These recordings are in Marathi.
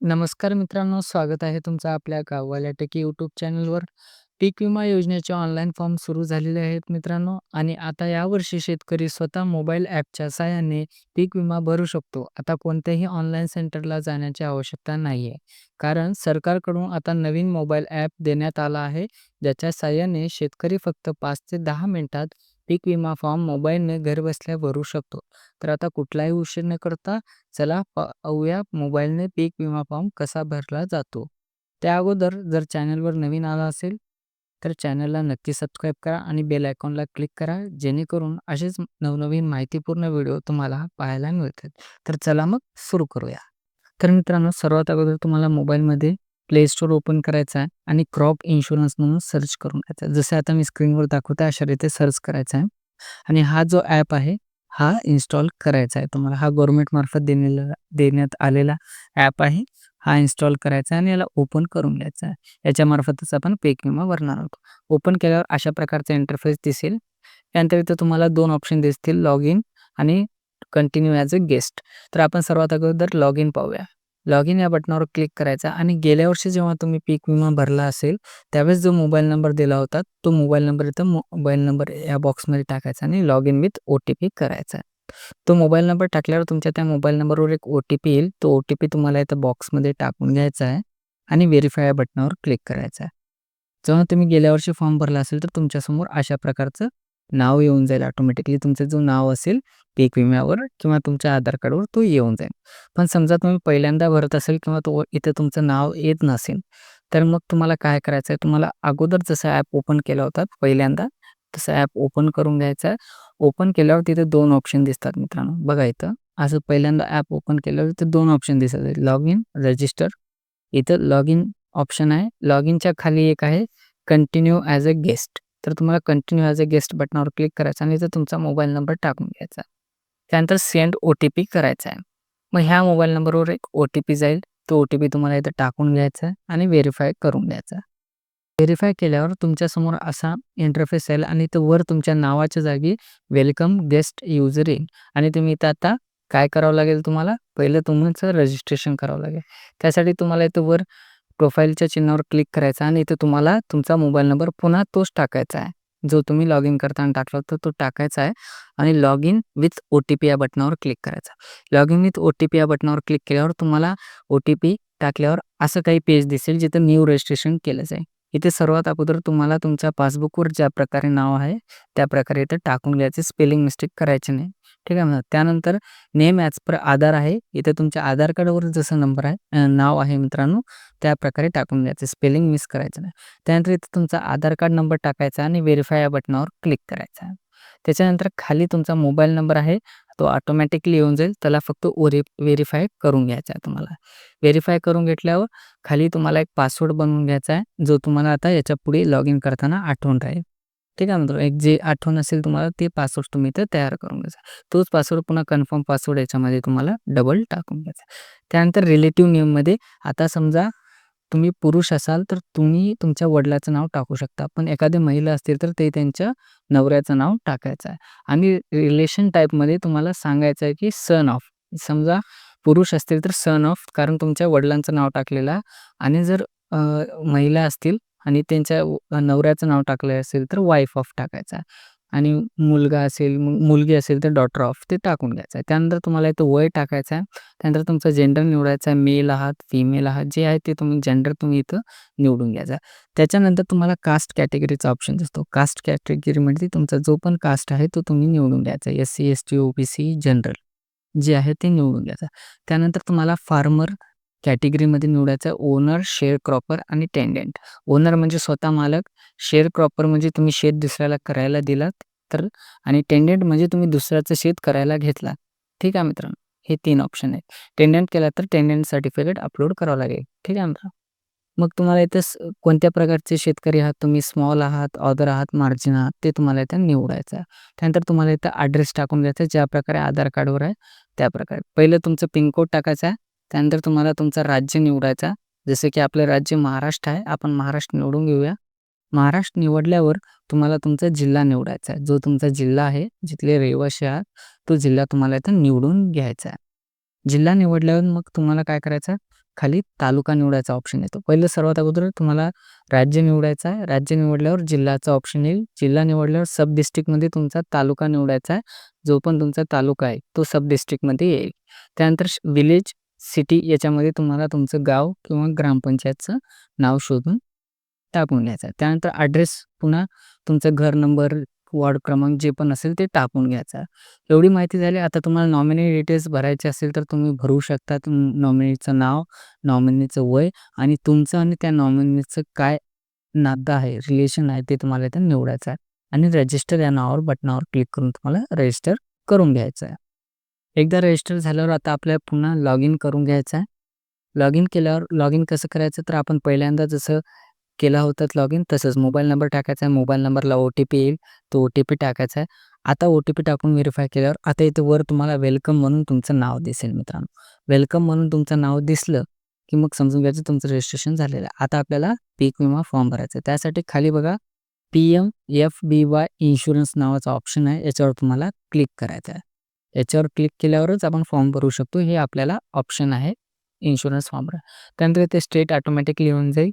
नमस्कार मित्रांनो, स्वागत आहे तुमचं आपल्या गाववाल्या टेकी यूट्यूब चॅनलवर. पीक विमा योजनेचे ऑनलाईन फॉर्म सुरू झालेले आहेत मित्रांनो आणि आता यावर्षी शेतकरी स्वतः मोबाईल ॲपच्या सहाय्याने पीक विमा भरू शकतो. आता कोणत्याही ऑनलाईन सेंटरला जाण्याची आवश्यकता नाही आहे. कारण सरकारकडून आता नवीन मोबाईल ॲप देण्यात आला आहे, ज्याच्या साहाय्याने शेतकरी फक्त पाच ते दहा मिनिटात पीक विमा फॉर्म मोबाईलने घरबसल्या भरू शकतो. तर आता कुठलाही उशीर न करता चला पाहूया मोबाईलने पीक विमा फॉर्म कसा भरला जातो. त्या अगोदर जर चॅनलवर नवीन आला असेल, तर चॅनलला नक्की सबस्क्राईब करा आणि बेल आयकॉनला क्लिक करा, जेणेकरून असेच नवनवीन माहितीपूर्ण व्हिडिओ तुम्हाला पाहायला मिळतील. तर चला मग सुरू करूया. तर मित्रांनो, सर्वात अगोदर तुम्हाला मोबाईलमध्ये प्ले स्टोअर ओपन करायचा आहे आणि क्रॉप इन्शुरन्स म्हणून सर्च करून घ्यायचं आहे. जसे आता मी स्क्रीनवर दाखवतो अशा रीते सर्च करायचा आहे आणि हा जो ॲप आहे, हा इन्स्टॉल करायचा आहे तुम्हाला. हा गव्हर्नमेंटमार्फत देण्याला देण्यात आलेला ॲप आहे. हा इन्स्टॉल करायचा आहे आणि याला ओपन करून घ्यायचा आहे. याच्यामार्फतच आपण पीक विमा भरणार आहोत. ओपन केल्यावर अशा प्रकारचा इंटरफेस दिसेल. त्यानंतर इथं तुम्हाला दोन ऑप्शन दिसतील, लॉग इन आणि कंटिन्यू ॲज अ गेस्ट. तर आपण सर्वात अगोदर लॉग इन पाहूया. लॉग इन या बटनावर क्लिक करायचा आणि गेल्या वर्षी जेव्हा तुम्ही पीक विमा भरला असेल, त्यावेळेस जो मोबाईल नंबर दिला होता, तो मोबाईल नंबर इथं मोबाईल नंबर या बॉक्समध्ये टाकायचा आणि लॉग इन विथ ओ-टी-पी करायचा तो मोबाईल नंबर टाकल्यावर तुमच्या त्या मोबाईल नंबरवर एक ओ-टी-पी येईल. तो ओ-टी-पी तुम्हाला इथं बॉक्समध्ये टाकून घ्यायचा आहे आणि व्हेरीफाय या बटनावर क्लिक करायचा आहे. जेव्हा तुम्ही गेल्या वर्षी फॉर्म भरला असेल, तर तुमच्यासमोर अशा प्रकारचं नाव येऊन जाईल ऑटोमॅटिकली. तुमचं जो नाव असेल पीक विम्यावर किंवा तुमच्या आधार कार्डवर तो येऊन जाईल. पण समजा तुम्ही पहिल्यांदा भरत असेल किंवा तो इथं तुमचं नाव येत नसेल, तर मग तुम्हाला काय करायचं आहे, तुम्हाला अगोदर जसं ॲप ओपन केला होता पहिल्यांदा, तसं ॲप ओपन करून घ्यायचं आहे. ओपन केल्यावर तिथे दोन ऑप्शन दिसतात मित्रांनो. बघा इथं असं पहिल्यांदा ॲप ओपन केल्यावर इथे दोन ऑप्शन दिसत आहेत. Log in, register. इथं लॉग इन ऑप्शन आहे. लॉग इनच्या खाली एक आहे कंटिन्यू ॲज अ गेस्ट. तर तुम्हाला कंटिन्यू ॲज अ गेस्ट बटनावर क्लिक करायचं आणि इथं तुमचा मोबाईल नंबर टाकून घ्यायचा. त्यानंतर सेंड ओ-टी-पी करायचा आहे. मग ह्या मोबाईल नंबरवर एक ओ-टी-पी जाईल. तो ओ-टी-पी तुम्हाला इथं टाकून घ्यायचा आहे आणि व्हेरीफाय करून द्यायचा व्हेरीफाय केल्यावर तुमच्यासमोर असा इंटरफेस येईल आणि इथं वर तुमच्या नावाच्या जागी वेलकम गेस्ट युजर येईल आणि तुम्ही इथं आता काय करावं लागेल तुम्हाला, पहिलं तुमचं रजिस्ट्रेशन करावं लागेल. त्यासाठी तुम्हाला इथं वर प्रोफाईलच्या चिन्हावर क्लिक करायचा आणि इथं तुम्हाला तुमचा मोबाईल नंबर पुन्हा तोच टाकायचा आहे. जो तुम्ही लॉग इन करताना टाकला होता तो टाकायचा आहे आणि लॉग इन विथ ओ-टी-पी या बटनावर क्लिक करायचा लॉग इन विथ ओ-टी-पी या बटनावर क्लिक केल्यावर तुम्हाला ओ-टी-पी टाकल्यावर असं काही पेज दिसेल जिथं न्यू रजिस्ट्रेशन केलं जाईल. इथे सर्वात अगोदर तुम्हाला तुमच्या पासबुकवर ज्या प्रकारे नाव आहे, त्या प्रकारे इथं टाकून घ्यायचं. स्पेलिंग मिस्टेक करायची नाही. ठीक आहे ना. त्यानंतर नेम ॲज पर आधार आहे. इथे तुमच्या आधार कार्डवर जसं नंबर आहे नाव आहे मित्रांनो, त्या प्रकारे टाकून घ्यायचं. स्पेलिंग मिस करायचं नाही. त्यानंतर इथं तुमचा आधार कार्ड नंबर टाकायचा आणि व्हेरीफाय या बटनावर क्लिक करायचा आहे. त्याच्यानंतर खाली तुमचा मोबाईल नंबर आहे, तो ऑटोमॅटिकली येऊन जाईल. त्याला फक्त ओरी व्हेरीफाय करून घ्यायचा आहे तुम्हाला. व्हेरीफाय करून घेतल्यावर खाली तुम्हाला एक पासवर्ड बनवून घ्यायचा आहे, जो तुम्हाला आता याच्यापुढे लॉग इन करताना आठवून राहील. ठीक आहे मित्रांनो. एक जे आठवण असेल तुम्हाला ते पासवर्ड तुम्ही इथं तयार करून घ्यायचा. तोच पासवर्ड पुन्हा कन्फर्म पासवर्ड याच्यामध्ये तुम्हाला डबल टाकून घ्यायचा. त्यानंतर रिलेटिव्ह नेममध्ये आता समजा तुम्ही पुरुष असाल, तर तुम्ही तुमच्या वडिलाचं नाव टाकू शकता. पण एखादी महिला असतील, तर ते त्यांच्या नवऱ्याचं नाव टाकायचं आहे आणि रिलेशन टाईपमध्ये तुम्हाला सांगायचं आहे की सन ऑफ. समजा पुरुष असतील तर सन ऑफ कारण तुमच्या वडिलांचं नाव टाकलेलं आहे आणि जर महिला असतील आणि त्यांच्या नवऱ्याचं नाव टाकलं असेल, तर वाईफ ऑफ टाकायचा आणि मुलगा असेल, मुलगी असेल तर डॉटर ऑफ ते टाकून घ्यायचं आहे. त्यानंतर तुम्हाला इथं वय टाकायचं आहे. त्यानंतर तुमचा जेंडर निवडायचा आहे. मेल आहात, फिमेल आहात, जे आहे ते तुम्ही जेंडर तुम्ही इथं निवडून घ्यायचा. त्याच्यानंतर तुम्हाला कास्ट कॅटेगरीचा ऑप्शन असतो कास्ट कॅटेगरीमध्ये तुमचा जो पण कास्ट आहे तो तुम्ही निवडून घ्यायचा. एस-सी, एस-टी, ओ-बी-सी, जनरल जे आहे ते निवडून घ्यायचा त्यानंतर तुम्हाला फार्मर कॅटेगरीमध्ये निवडायचं आहे. ओनर, शेअर क्रॉपर आणि टेंडंट. ओनर म्हणजे स्वतः मालक, शेअर क्रॉपर म्हणजे तुम्ही शेत दुसऱ्याला करायला दिलात, तर आणि टेंडंट म्हणजे तुम्ही दुसऱ्याचं शेत करायला घेतलात. ठीक आहे मित्रांनो. हे तीन ऑप्शन आहेत. टेंडंट केला तर टेंडंट सर्टिफिकेट अपलोड करावं लागेल. ठीक आहे मित्रांनो. मग तुम्हाला इथं कोणत्या प्रकारचे शेतकरी आहात, तुम्ही स्मॉल आहात, ऑदर आहात, मार्जिन आहात, ते तुम्हाला इथं निवडायचं आहे. त्यानंतर तुम्हाला इथं ॲड्रेस टाकून द्यायचा ज्या प्रकारे आधार कार्डवर आहे त्या प्रकारे. पहिलं तुमचं पिनकोड टाकायचा आहे. त्यानंतर तुम्हाला तुमचा राज्य निवडायचा. जसं की आपलं राज्य महाराष्ट्र आहे. आपण महाराष्ट्र निवडून घेऊया. महाराष्ट्र निवडल्यावर तुम्हाला तुमचा जिल्हा निवडायचा आहे. जो तुमचा जिल्हा आहे, जिथले रहिवासी आहात, तो जिल्हा तुम्हाला इथं निवडून घ्यायचा आहे. जिल्हा निवडल्यावर मग तुम्हाला काय करायचं, खाली तालुका निवडायचा ऑप्शन येतो. पहिलं सर्वात अगोदर तुम्हाला राज्य निवडायचं आहे. राज्य निवडल्यावर जिल्हाचा ऑप्शन येईल. जिल्हा निवडल्यावर सब डिस्ट्रिक्टमध्ये तुमचा तालुका निवडायचा आहे. जो पण तुमचा तालुका आहे तो सब डिस्ट्रिक्टमध्ये येईल. त्यानंतर विलेज, सिटी याच्यामध्ये तुम्हाला तुमचं गाव किंवा ग्रामपंचायतचं नाव शोधून टाकून घ्यायचं आहे. त्यानंतर ॲड्रेस पुन्हा तुमचं घर नंबर, वॉर्ड क्रमांक जे पण असेल ते टाकून घ्यायचा एवढी माहिती झाली. आता तुम्हाला नॉमिनी डिटेल्स भरायचे असेल तर तुम्ही भरू शकता. नॉमिनीचं नाव, नॉमिनीचं वय आणि तुमचं आणि त्या नॉमिनीचं काय नातं आहे, रिलेशन आहे ते तुम्हाला इथे निवडायचं आहे आणि रजिस्टर या नावावर बटनावर क्लिक करून तुम्हाला रजिस्टर करून घ्यायचं आहे. एकदा रजिस्टर झाल्यावर आता आपल्याला पुन्हा लॉग इन करून घ्यायचं आहे. लॉग इन केल्यावर लॉग इन कसं करायचं तर आपण पहिल्यांदा जसं केला होता लॉग इन तसंच मोबाईल नंबर टाकायचा आहे. मोबाईल नंबरला ओ-टी-पी येईल. तो ओ-टी-पी टाकायचा आहे. आता ओ-टी-पी टाकून व्हेरीफाय केल्यावर आता इथे वर तुम्हाला वेलकम म्हणून तुमचं नाव दिसेल मित्रांनो. वेलकम म्हणून तुमचं नाव दिसलं, की मग समजून घ्यायचं तुमचं रजिस्ट्रेशन झालेलं आहे. आता आपल्याला पीक विमा फॉर्म भरायचा आहे. त्यासाठी खाली बघा पी-एम-एफ-बी-वाय इन्शुरन्स नावाचा ऑप्शन आहे. याच्यावर तुम्हाला क्लिक करायचं आहे. याच्यावर क्लिक केल्यावरच आपण फॉर्म भरू शकतो. हे आपल्याला ऑप्शन आहे इन्शुरन्स फॉर्मवर त्यानंतर ते स्टेट ऑटोमॅटिकली येऊन जाईल.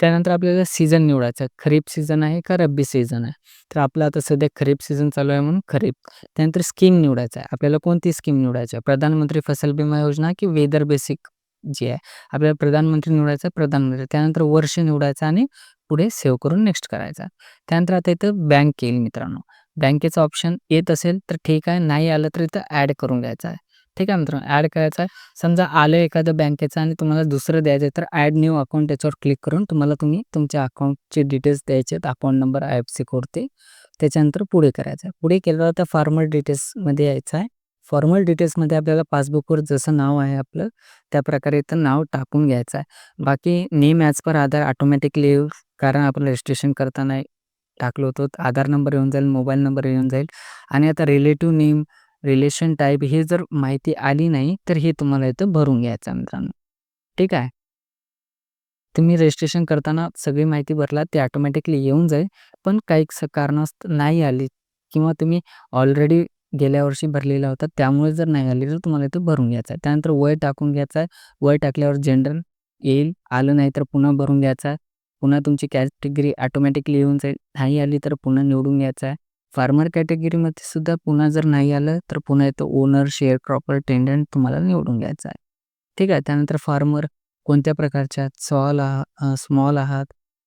त्यानंतर आपल्याला सीझन निवडायचा खरीप सीझन आहे का रब्बी सीझन आहे. तर आपलं आता सध्या खरीप सीझन चालू आहे म्हणून खरीप. त्यानंतर स्कीम निवडायचा आहे. आपल्याला कोणती स्कीम निवडायची आहे? प्रधानमंत्री फसल बिमा योजना की वेदर बेसिक जी आहे. आपल्याला प्रधानमंत्री निवडायचं आहे प्रधानमंत्री. त्यानंतर वर्ष निवडायचं आणि पुढे सेव्ह करून नेक्स्ट करायचा. त्यानंतर आता इथं बँक येईल मित्रांनो. बँकेचं ऑप्शन येत असेल तर ठीक आहे. नाही आलं तर इथं ॲड करून घ्यायचं आहे. ठीक आहे मित्रांनो, ॲड करायचं आहे. समजा आलं एखादं बँकेचं आणि तुम्हाला दुसरं द्यायचं आहे तर ॲड न्यू अकाउंट याच्यावर क्लिक करून तुम्हाला तुम्ही तुमच्या अकाउंटचे डिटेल्स द्यायचे आहेत. अकाउंट नंबर, आय-एफ-सी कोडते त्याच्यानंतर पुढे करायचं आहे. पुढे केलं तर फॉर्मल डिटेल्समध्ये यायचं आहे. फॉर्मल डिटेल्समध्ये आपल्याला पासबुकवर जसं नाव आहे आपलं त्याप्रकारे इथं नाव टाकून घ्यायचं आहे. बाकी name as per Aadhaar automatically कारण आपण रजिस्ट्रेशन करताना टाकलं होतं. आधार नंबर येऊन जाईल, मोबाईल नंबर येऊन जाईल आणि आता रिलेटिव्ह नेम, रिलेशन टाईप हे जर माहिती आली नाही तर हे तुम्हाला इथं भरून घ्यायचं मित्रांनो. ठीक आहे. तुम्ही रजिस्ट्रेशन करताना सगळी माहिती भरलात ते ऑटोमॅटिकली येऊन जाईल. पण काही कारणास्तव नाही आली किंवा तुम्ही ऑलरेडी गेल्या वर्षी भरलेला होता त्यामुळे जर नाही आली तर तुम्हाला इथं भरून घ्यायचं आहे. त्यानंतर वय टाकून घ्यायचं आहे. वय टाकल्यावर जेंडर येईल. आलं नाही तर पुन्हा भरून घ्यायचं आहे. पुन्हा तुमची कॅटेगरी ऑटोमॅटिकली येऊन जाईल. नाही आली तर पुन्हा निवडून घ्यायचं आहे. फार्मर कॅटेगरीमध्ये सुद्धा पुन्हा जर नाही आलं तर पुन्हा येतो ओनर, शेअर क्रॉपर, टेंडंट तुम्हाला निवडून घ्यायचं आहे. ठीक आहे. त्यानंतर फार्मर कोणत्या प्रकारच्या सॉल आहात स्मॉल आहात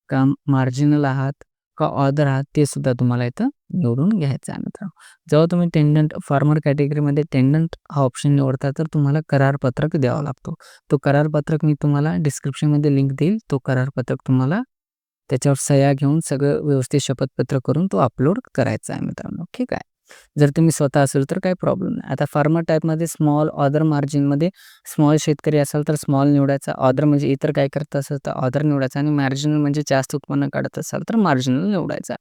का मार्जिनल आहात का ऑदर आहात ते सुद्धा तुम्हाला इथं निवडून घ्यायचं आहे मित्रांनो. जेव्हा तुम्ही टेंडंट फार्मर कॅटेगरीमध्ये टेंडंट हा ऑप्शन निवडता तर तुम्हाला करारपत्रक द्यावा लागतो. तो करारपत्रक मी तुम्हाला डिस्क्रिप्शनमध्ये लिंक देईल. तो करारपत्रक तुम्हाला त्याच्यावर सह्या घेऊन सगळं व्यवस्थित शपथपत्र करून तो अपलोड करायचा आहे मित्रांनो. ठीक आहे. जर तुम्ही स्वतः असेल तर काही प्रॉब्लेम नाही. आता फार्मर टाईपमध्ये स्मॉल, ऑदर, मार्जिनमध्ये स्मॉल शेतकरी असाल तर स्मॉल निवडायचा. ऑदर म्हणजे इतर काय करत असेल तर ऑदर निवडायचा आणि मार्जिनल म्हणजे जास्त उत्पन्न काढत असाल तर मार्जिनल निवडायचा.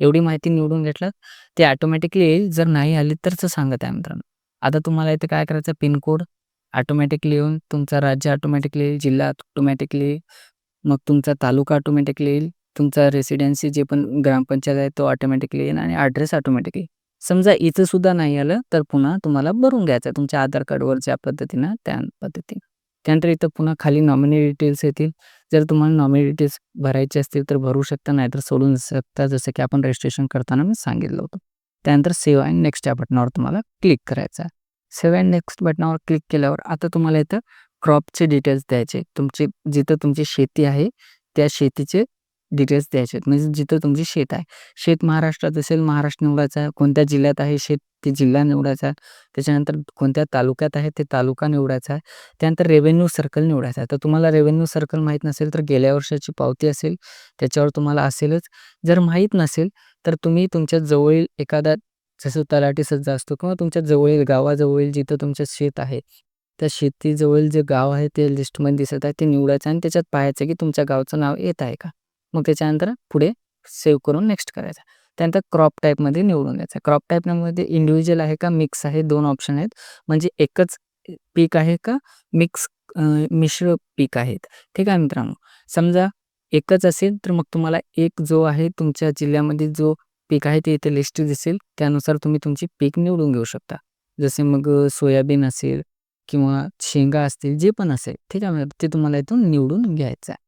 एवढी माहिती निवडून घेतलं ते ऑटोमॅटिकली येईल. जर नाही आली तरच सांगत आहे मित्रांनो. आता तुम्हाला इथे काय करायचं पिन कोड ऑटोमॅटिकली येऊन तुमचा राज्य ऑटोमॅटिकली येईल, जिल्हा ऑटोमॅटिकली येईल, मग तुमचा तालुका ऑटोमॅटिकली येईल, तुमचा रेसिडेन्सी जे पण ग्रामपंचायत आहे तो ऑटोमॅटिकली येईल आणि ॲड्रेस ऑटोमॅटिकली. समजा इथं सुद्धा नाही आलं तर पुन्हा तुम्हाला भरून घ्यायचं आहे तुमच्या आधार कार्डवर ज्या पद्धतीनं त्या पद्धतीनं त्यानंतर इथं पुन्हा खाली नॉमिनी डिटेल्स येतील. जर तुम्हाला नॉमिनी डिटेल्स भरायचे असतील तर भरू शकता नाहीतर सोडून शकता. जसं की आपण रजिस्ट्रेशन करताना मी सांगितलं होतं. त्यानंतर सेव्ह अँड नेक्स्ट या बटनावर तुम्हाला क्लिक करायचं आहे. सेव्ह अँड नेक्स्ट बटनावर क्लिक केल्यावर आता तुम्हाला इथं क्रॉपचे डिटेल्स द्यायचे. तुमची जिथं तुमची शेती आहे त्या शेतीचे डिटेल्स द्यायचे आहेत. म्हणजे जिथं तुमची शेत आहे. शेत महाराष्ट्रात असेल महाराष्ट्र निवडायचा आहे. कोणत्या जिल्ह्यात आहे शेत ते जिल्हा निवडायचा आहे. त्याच्यानंतर कोणत्या तालुक्यात आहे ते तालुका निवडायचा आहे. त्यानंतर रेव्हेन्यू सर्कल निवडायचा आहे. तर तुम्हाला रेव्हेन्यू सर्कल माहीत नसेल तर गेल्या वर्षाची पावती असेल त्याच्यावर तुम्हाला असेलच. जर माहीत नसेल तर तुम्ही तुमच्या जवळील एखादा जसं तलाठी सज्जा असतो किंवा तुमच्या जवळील गावाजवळील जिथं तुमचं शेत आहे त्या शेतीजवळील जे गाव आहे ते लिस्टमध्ये दिसत आहे ते निवडायचं आणि त्याच्यात पाहायचं की तुमच्या गावचं नाव येत आहे का? मग त्याच्यानंतर पुढे सेव्ह करून नेक्स्ट करायचं. त्यानंतर क्रॉप टाईपमध्ये निवडून द्यायचा क्रॉप टाईपमध्ये इंडिव्हिज्युअल आहे का मिक्स आहे दोन ऑप्शन आहेत. म्हणजे एकच पीक आहे का मिक्स मिश्र पीक आहेत. ठीक आहे मित्रांनो. समजा एकच असेल तर मग तुम्हाला एक जो आहे तुमच्या जिल्ह्यामध्ये जो पीक आहे ते इथे लिस्ट दिसेल. त्यानुसार तुम्ही तुमची पीक निवडून घेऊ शकता. जसे मग सोयाबीन असेल किंवा शेंगा असतील, जे पण असेल, ठीक आहे. ते तुम्हाला इथून निवडून घ्यायचं आहे.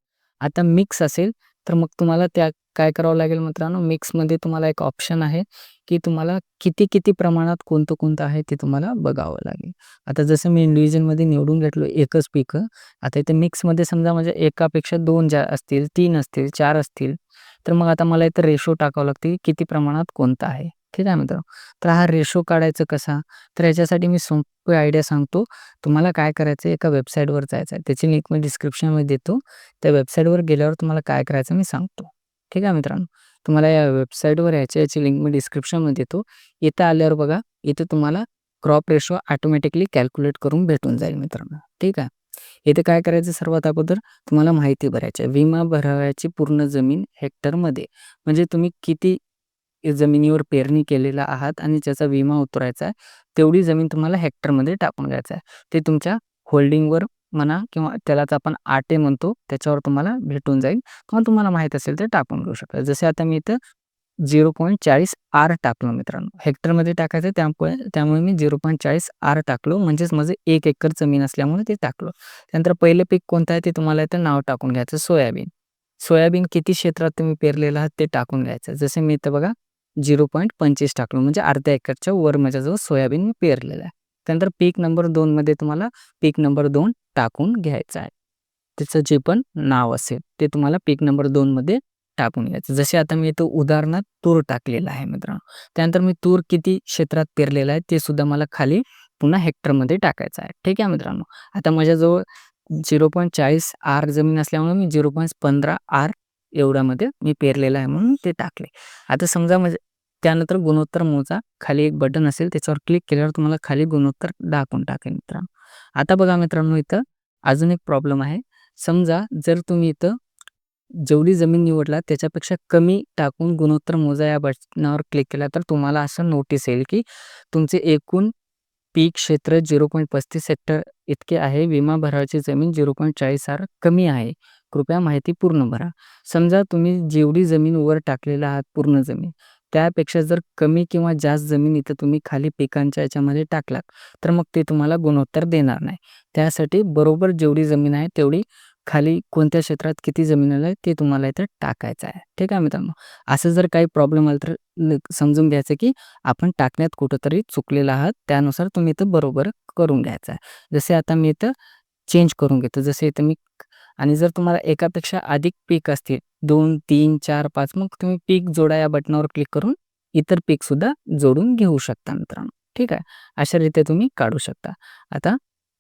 आता मिक्स असेल, तर मग तुम्हाला त्या काय करावं लागेल मित्रांनो, मिक्समध्ये तुम्हाला एक ऑप्शन आहे, की तुम्हाला किती-किती प्रमाणात कोणतं-कोणतं आहे ते तुम्हाला बघावं लागेल. आता जसं मी इंडिव्हिज्युअलमध्ये निवडून घेतलो एकच पिकं. आता इथे मिक्समध्ये समजा म्हणजे एकापेक्षा दोन ज्या असतील, तीन असतील, चार असतील, तर मग आता मला इथं रेशो टाकावं लागते, किती प्रमाणात कोणतं आहे. ठीक आहे मित्रांनो. तर हा रेशो काढायचं कसा? तर याच्यासाठी मी सोपी आयडिया सांगतो. तुम्हाला काय करायचं एका वेबसाईटवर जायचं आहे. त्याची लिंक मी डिस्क्रिप्शनमध्ये देतो. त्या वेबसाईटवर गेल्यावर तुम्हाला काय करायचं मी सांगतो. ठीक आहे मित्रांनो. तुम्हाला या वेबसाईटवर यायचं याची लिंक मी डिस्क्रिप्शनमध्ये देतो. इथं आल्यावर बघा, इथं तुम्हाला क्रॉप रेशो ऑटोमॅटिकली कॅल्क्युलेट करून भेटून जाईल मित्रांनो. ठीक आहे. इथे काय करायचं सर्वात अगोदर तुम्हाला माहिती भरायची आहे. विमा भरावयाची पूर्ण जमीन हेक्टरमध्ये. म्हणजे तुम्ही किती जमिनीवर पेरणी केलेला आहात आणि ज्याचा विमा उतरायचा आहे, तेवढी जमीन तुम्हाला हेक्टरमध्ये टाकून घ्यायचं आहे. ते तुमच्या होल्डिंगवर म्हणा किंवा त्यालाच आपण आटे म्हणतो, त्याच्यावर तुम्हाला भेटून जाईल किंवा तुम्हाला माहीत असेल तर टाकून घेऊ शकता. जसे आता मी इथं 0.40 आर टाकलो मित्रांनो. हेक्टरमध्ये टाकायचं त्यामुळे त्यामुळे मी 0.40 आर टाकलो. म्हणजेच माझं एक एकर जमीन असल्यामुळे ते टाकलो त्यानंतर पहिलं पीक कोणतं आहे ते तुम्हाला इथं नाव टाकून घ्यायचं सोयाबीन. सोयाबीन किती क्षेत्रात तुम्ही पेरलेलं आहात ते टाकून घ्यायचं. जसे मी इथं बघा झिरो पॉईंट पंचवीस टाकलो म्हणजे अर्ध्या एकरच्या वर माझ्याजवळ सोयाबीन मी पेरलेलं आहे. त्यानंतर पीक नंबर दोनमध्ये तुम्हाला पीक नंबर दोन टाकून घ्यायचं आहे. त्याचं जे पण नाव असेल ते तुम्हाला पीक नंबर दोनमध्ये टाकून घ्यायचं. जसे आता मी इथं उदाहरणार्थ तूर टाकलेला आहे मित्रांनो. त्यानंतर मी तूर किती क्षेत्रात पेरलेलं आहे ते सुद्धा मला खाली पुन्हा हेक्टरमध्ये टाकायचं आहे. ठीक आहे मित्रांनो. आता माझ्याजवळ 0.40 आर जमीन असल्यामुळे मी 0.15 आर एवढ्यामध्ये मी पेरलेलं आहे म्हणून ते टाकले. आता समजा म्हणजे त्यानंतर गुणोत्तर मोजा. खाली एक बटन असेल त्याच्यावर क्लिक केल्यावर तुम्हाला खाली गुणोत्तर दाखवून टाकेल मित्रांनो. आता बघा मित्रांनो इथं अजून एक प्रॉब्लेम आहे. समजा जर तुम्ही इथं जेवढी जमीन निवडला त्याच्यापेक्षा कमी टाकून गुणोत्तर मोजा या बटनावर क्लिक केला तर तुम्हाला असं नोटीस येईल, की तुमचे एकूण पीक क्षेत्र 0.35 हेक्टर इतके आहे. विमा भरावयाची जमीन 0.40 आर कमी आहे. कृपया माहिती पूर्ण भरा. समजा तुम्ही जेवढी जमीन वर टाकलेला आहात पूर्ण जमीन, त्यापेक्षा जर कमी किंवा जास्त जमीन इथं तुम्ही खाली पिकांच्या याच्यामध्ये टाकलात, तर मग ते तुम्हाला गुणोत्तर देणार नाही. त्यासाठी बरोबर जेवढी जमीन आहे तेवढी खाली कोणत्या क्षेत्रात किती जमीन आहे ते तुम्हाला इथं टाकायचं आहे. ठीक आहे मित्रांनो. असं जर काही प्रॉब्लेम आला तर समजून घ्यायचं, की आपण टाकण्यात कुठंतरी चुकलेलं आहात. त्यानुसार तुम्ही इथं बरोबर करून घ्यायचं आहे. जसे आता मी इथं चेंज करून घेतो. जसे इथं मी आणि जर तुम्हाला एकापेक्षा अधिक पीक असतील 2, 3, 4, 5 मग तुम्ही पीक जोडा या बटनावर क्लिक करून इतर पीक सुद्धा जोडून घेऊ शकता मित्रांनो. ठीक आहे. अशा रीते तुम्ही काढू शकता. आता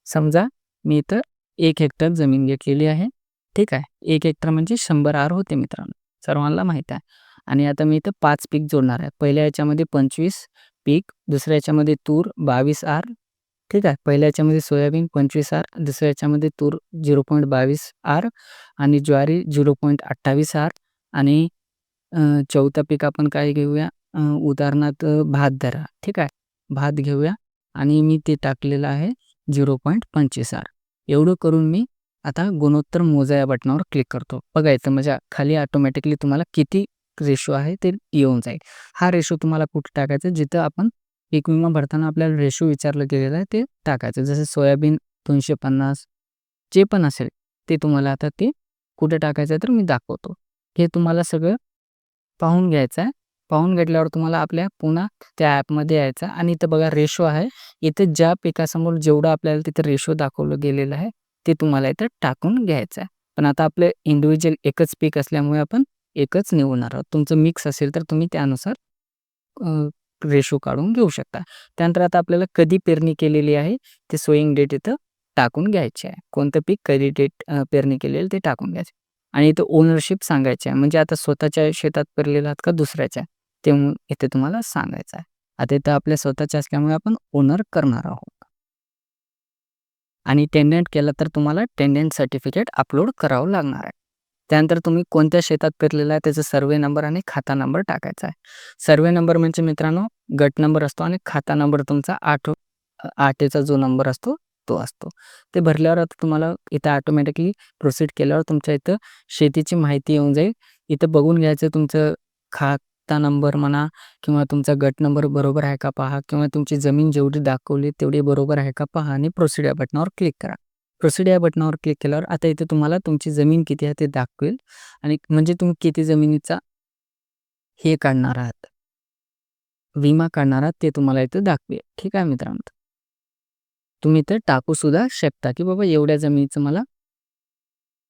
समजा मी इथं एक हेक्टर जमीन घेतलेली आहे. ठीक आहे. एक हेक्टर म्हणजे शंभर आर होते मित्रांनो. सर्वांना माहीत आहे. आणि आता मी इथं पाच पीक जोडणार आहे. पहिल्या याच्यामध्ये 25 पीक, दुसऱ्या याच्यामध्ये तूर 22 आर. ठीक आहे. पहिल्या याच्यामध्ये सोयाबीन 25 आर, दुसऱ्या याच्यामध्ये तूर 0.22 आर आणि ज्वारी 0.28 आर आणि चौथा पीक आपण काय घेऊया उदाहरणार्थ भात धरा. ठीक आहे. भात घेऊया आणि मी ते टाकलेलं आहे 0.25 आर. एवढं करून मी आता गुणोत्तर मोजा या बटनावर क्लिक करतो. बघा इथं म्हणजे खाली ऑटोमॅटिकली तुम्हाला किती रेशो आहे ते येऊन जाईल. हा रेशो तुम्हाला कुठे टाकायचा जिथं आपण पीक विमा भरताना आपल्याला रेशो विचारलं गेलेलं आहे ते टाकायचं. जसं सोयाबीन 250 जे पण असेल ते तुम्हाला आता ते कुठे टाकायचं तर मी दाखवतो. हे तुम्हाला सगळं पाहून घ्यायचं आहे. पाहून घेतल्यावर तुम्हाला आपल्या पुन्हा त्या ॲपमध्ये यायचं आणि इथं बघा रेशो आहे. इथं ज्या पिकासमोर जेवढं आपल्याला तिथं रेशो दाखवलं गेलेलं आहे ते तुम्हाला इथं टाकून घ्यायचं आहे. पण आता आपलं इंडिव्हिज्युअल एकच पीक असल्यामुळे आपण एकच निवडणार आहोत. तुमचं मिक्स असेल तर तुम्ही त्यानुसार रेशो काढून घेऊ शकता. त्यानंतर आता आपल्याला कधी पेरणी केलेली आहे ते सोईंग डेट इथं टाकून घ्यायची आहे. कोणतं पीक कधी डेट पेरणी केलेलं ते टाकून घ्यायचं. आणि इथं ओनरशिप सांगायची आहे. म्हणजे आता स्वतःच्या शेतात पेरलेलं आहात का दुसऱ्याच्या ते इथे तुम्हाला सांगायचं आहे. आता इथं आपल्या स्वतःच्या असल्यामुळे आपण ओनर करणार आहोत. आणि टेंडंट केलं तर तुम्हाला टेंडंट सर्टिफिकेट अपलोड करावं लागणार आहे. त्यानंतर तुम्ही कोणत्या शेतात पेरलेलं आहे त्याचा सर्वे नंबर आणि खाता नंबर टाकायचा आहे. सर्वे नंबर म्हणजे मित्रांनो गट नंबर असतो आणि खाता नंबर तुमचा 8 8चा जो नंबर असतो तो असतो. ते भरल्यावर आता तुम्हाला इथं ऑटोमॅटिकली प्रोसीड केल्यावर तुमच्या इथं शेतीची माहिती येऊन जाईल. इथं बघून घ्यायचं तुमचं खाता नंबर म्हणा किंवा तुमचा गट नंबर बरोबर आहे का पहा किंवा तुमची जमीन जेवढी दाखवली तेवढी बरोबर आहे का पहा आणि प्रोसिड या बटनावर क्लिक करा. प्रोसिड या बटनावर क्लिक केल्यावर आता इथे तुम्हाला तुमची जमीन किती आहे ते दाखवेल आणि म्हणजे तुम्ही किती जमिनीचा हे काढणार आहात. विमा काढणार आहात ते तुम्हाला इथे दाखवेल. ठीक आहे मित्रांनो. तुम्ही इथे टाकू सुद्धा शकता, की बाबा एवढ्या जमिनीचा मला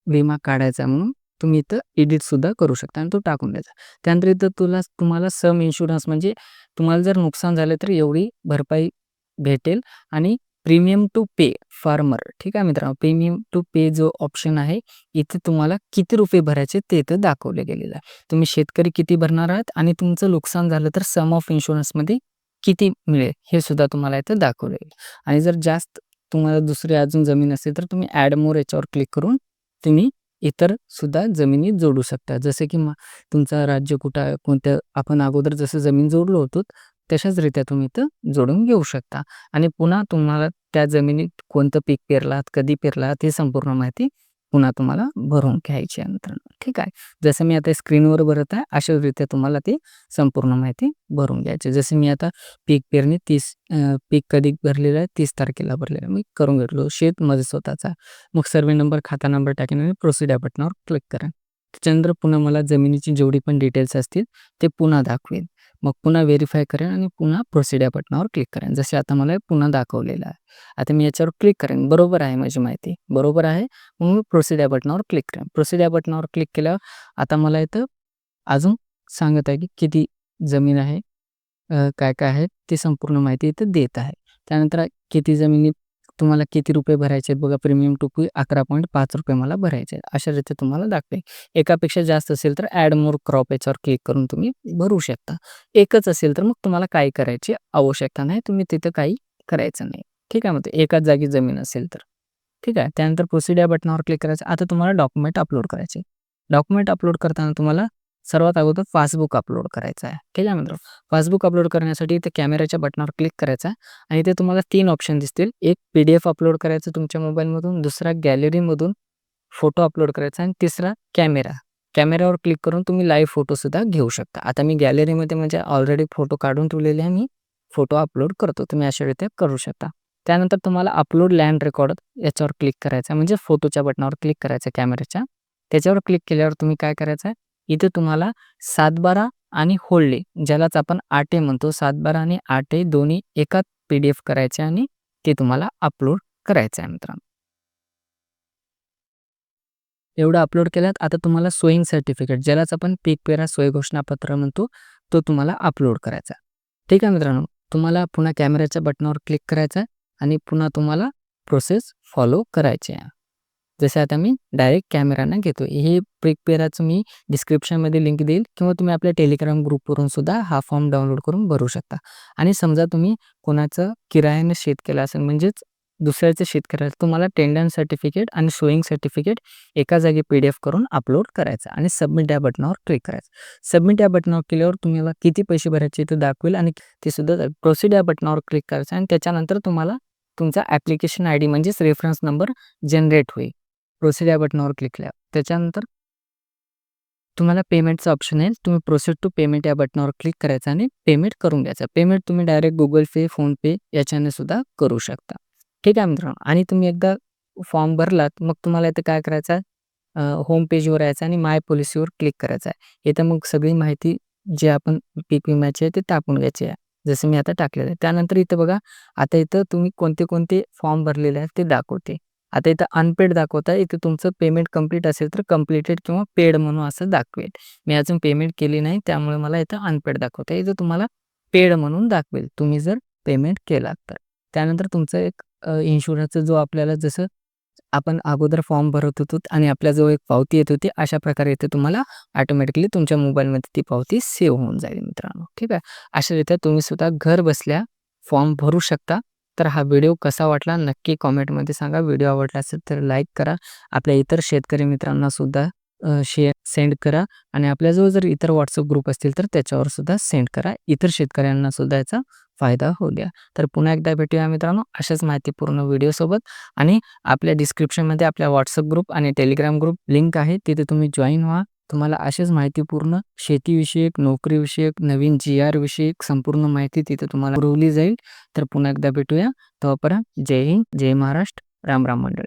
विमा काढायचा म्हणून तुम्ही इथं एडिट सुद्धा करू शकता आणि तो टाकून द्यायचा. त्यानंतर इथं तुला तुम्हाला सम इन्शुरन्स म्हणजे तुम्हाला जर नुकसान झालं तर एवढी भरपाई भेटेल आणि प्रीमियम टू पे फार्मर ठीक आहे मित्रांनो. प्रीमियम टू पे जो ऑप्शन आहे, इथे तुम्हाला किती रुपये भरायचे ते इथं दाखवले गेलेलं आहे. तुम्ही शेतकरी किती भरणार आहात आणि तुमचं नुकसान झालं तर सम ऑफ इन्शुरन्समध्ये किती मिळेल हे सुद्धा तुम्हाला इथं दाखवलं येईल आणि जर जास्त तुम्हाला दुसरी अजून जमीन असेल तर तुम्ही ॲड मोर याच्यावर क्लिक करून तुम्ही इतर सुद्धा जमिनी जोडू शकता. जसे की तुमचा राज्य कुठं आहे, कोणत्या आपण अगोदर जसं जमीन जोडलो होतो, तशाचरीत्या तुम्ही इथं जोडून घेऊ शकता. आणि पुन्हा तुम्हाला त्या जमिनीत कोणतं पीक पेरलात, कधी पेरलात हे संपूर्ण माहिती पुन्हा तुम्हाला भरून घ्यायची आहे मित्रांनो. ठीक आहे. जसं मी आता स्क्रीनवर भरत आहे, अशा रीत्या तुम्हाला ती संपूर्ण माहिती भरून घ्यायची. जसं मी आता पीक पेरणी तीस पीक कधी भरलेलं आहे तीस तारखेला भरलेलं आहे. मी करून घेतलो. शेत माझं स्वतःचा. मग सर्वे नंबर, खाता नंबर टाकेन आणि प्रोसीड या बटनावर क्लिक करा. त्याच्यानंतर पुन्हा मला जमिनीची जेवढी पण डिटेल्स असतील ते पुन्हा दाखवेल. मग पुन्हा व्हेरीफाय करेन आणि पुन्हा प्रोसीड या बटनावर क्लिक करेन. जसे आता मला पुन्हा दाखवलेलं आहे. आता मी याच्यावर क्लिक करेन. बरोबर आहे माझी माहिती. बरोबर आहे. मग मी प्रोसीड या बटनावर क्लिक करेन. प्रोसीड या बटनावर क्लिक केल्यावर आता मला इथं अजून सांगत आहे की किती जमीन आहे, काय-काय आहे ती संपूर्ण माहिती इथं देत आहे. त्यानंतर किती जमिनी तुम्हाला किती रुपये भरायचे आहेत बघा प्रीमियम टोपी अकरा पॉईंट पाच रुपये मला भरायचे आहेत. अशा रीती तुम्हाला दाखवेल. एकापेक्षा जास्त असेल तर ॲड मोर क्रॉप याच्यावर क्लिक करून तुम्ही भरू शकता. एकच असेल तर मग तुम्हाला काही करायची आवश्यकता नाही. तुम्ही तिथं काही करायचं नाही. ठीक आहे. मग एकाच जागी जमीन असेल तर. ठीक आहे. त्यानंतर प्रोसीड या बटनावर क्लिक करायचं. आता तुम्हाला डॉक्युमेंट अपलोड करायचे. डॉक्युमेंट अपलोड करताना तुम्हाला सर्वात अगोदर पासबुक अपलोड करायचं आहे. ठीक आहे मित्रांनो. पासबुक अपलोड करण्यासाठी इथे कॅमेऱ्याच्या बटनावर क्लिक करायचं आहे आणि इथे तुम्हाला तीन ऑप्शन दिसतील. एक पी-डी-एफ अपलोड करायचं तुमच्या मोबाईलमधून, दुसरा गॅलरीमधून फोटो अपलोड करायचा आणि तिसरा कॅमेरा. कॅमेऱ्यावर क्लिक करून तुम्ही लाईव्ह फोटोसुद्धा घेऊ शकता. आता मी गॅलरीमध्ये म्हणजे ऑलरेडी फोटो काढून ठेवलेले आहे मी. फोटो अपलोड करतो. तुम्ही अशा रीत्या करू शकता. त्यानंतर तुम्हाला अपलोड लँड रेकॉर्ड याच्यावर क्लिक करायचं आहे. म्हणजे फोटोच्या बटनावर क्लिक करायचं कॅमेऱ्याच्या त्याच्यावर क्लिक केल्यावर तुम्ही काय करायचं आहे, इथे तुम्हाला 7/12 आणि होल्डे ज्यालाच आपण 8ए म्हणतो. 7/12 आणि 8ए दोन्ही एकाच पी-डी-एफ करायचे आणि ते तुम्हाला अपलोड करायचं आहे मित्रांनो. एवढं अपलोड केल्यात आता तुम्हाला सोईंग सर्टिफिकेट ज्यालाच आपण पीक पेरा सोय घोषणापत्र म्हणतो, तो तुम्हाला अपलोड करायचा ठीक आहे मित्रांनो. तुम्हाला पुन्हा कॅमेऱ्याच्या बटनावर क्लिक करायचं आहे आणि पुन्हा तुम्हाला प्रोसेस फॉलो करायची आहे. जसे आता मी डायरेक्ट कॅमेरानं घेतो. हे पीक पेराचं मी डिस्क्रिप्शनमध्ये लिंक देईल किंवा तुम्ही आपल्या टेलिग्राम ग्रुपवरून सुद्धा हा फॉर्म डाउनलोड करून भरू शकता. आणि समजा तुम्ही कोणाचं किरायानं शेत केलं असेल म्हणजेच दुसऱ्याचं शेत करायचं तुम्हाला टेंडन सर्टिफिकेट आणि शोईंग सर्टिफिकेट एका जागी पी-डी-एफ करून अपलोड करायचं आणि सबमिट या बटनावर क्लिक करायचं. सबमिट या बटनावर केल्यावर तुम्हाला किती पैसे भरायचे ते दाखवेल आणि ते सुद्धा प्रोसिड या बटनावर क्लिक करायचं आणि त्याच्यानंतर तुम्हाला तुमचा ॲप्लिकेशन आय डी म्हणजेच रेफरन्स नंबर जनरेट होईल. प्रोसीड या बटनावर क्लिक करा त्याच्यानंतर तुम्हाला पेमेंटचं ऑप्शन येईल. तुम्ही प्रोसीड टू पेमेंट या बटनावर क्लिक करायचं आणि पेमेंट करून घ्यायचं. पेमेंट तुम्ही डायरेक्ट गुगल पे फोनपे याच्याने सुद्धा करू शकता. ठीक आहे मित्रांनो. आणि तुम्ही एकदा फॉर्म भरलात मग तुम्हाला इथं काय करायचं आहे, होम पेजवर यायचं आणि माय पॉलिसीवर क्लिक करायचं आहे. इथं मग सगळी माहिती जे आपण पीक विम्याची आहे ते टाकून घ्यायची आहे. जसं मी आता टाकलेलं आहे. त्यानंतर इथं बघा आता इथं तुम्ही कोणते-कोणते फॉर्म भरलेले आहेत ते दाखवते. आता इथं अनपेड दाखवत आहे. इथे तुमचं पेमेंट कंप्लीट असेल तर कंप्लीटेड किंवा पेड म्हणून असं दाखवेल. मी अजून पेमेंट केली नाही त्यामुळे मला इथं अनपेड दाखवत आहे. इथं तुम्हाला पेड म्हणून दाखवेल. तुम्ही जर पेमेंट केलात तर. त्यानंतर तुमचं एक इन्शुरन्सचा जो आपल्याला जसं आपण अगोदर फॉर्म भरत होतो आणि आपल्याजवळ एक पावती येत होती. अशा प्रकारे इथे तुम्हाला ऑटोमॅटिकली तुमच्या मोबाईलमध्ये ती पावती सेव्ह होऊन जाईल मित्रांनो. ठीक आहे. अशा रीत्या तुम्ही सुद्धा घर बसल्या फॉर्म भरू शकता. तर हा व्हिडिओ कसा वाटला नक्की कॉमेंटमध्ये सांगा. व्हिडिओ आवडला असेल तर लाईक करा. आपल्या इतर शेतकरी मित्रांना सुद्धा शेअर सेंड करा आणि आपल्याजवळ जर इतर व्हॉट्सअप ग्रुप असतील तर त्याच्यावर सुद्धा सेंड करा. इतर शेतकऱ्यांना सुद्धा याचा फायदा होऊ द्या. तर पुन्हा एकदा भेटूया मित्रांनो अशाच माहितीपूर्ण व्हिडिओसोबत आणि आपल्या डिस्क्रिप्शनमध्ये आपल्या व्हॉट्सअप ग्रुप आणि टेलिग्राम ग्रुप लिंक आहे. तिथे तुम्ही जॉईन व्हा. तुम्हाला असेच माहितीपूर्ण शेतीविषयक, नोकरीविषयक, नवीन जी-आर विषयक संपूर्ण माहिती तिथे तुम्हाला पुरवली जाईल. तर पुन्हा एकदा भेटूया. तोपर्यंत जय हिंद, जय महाराष्ट्र, राम राम मंडळी.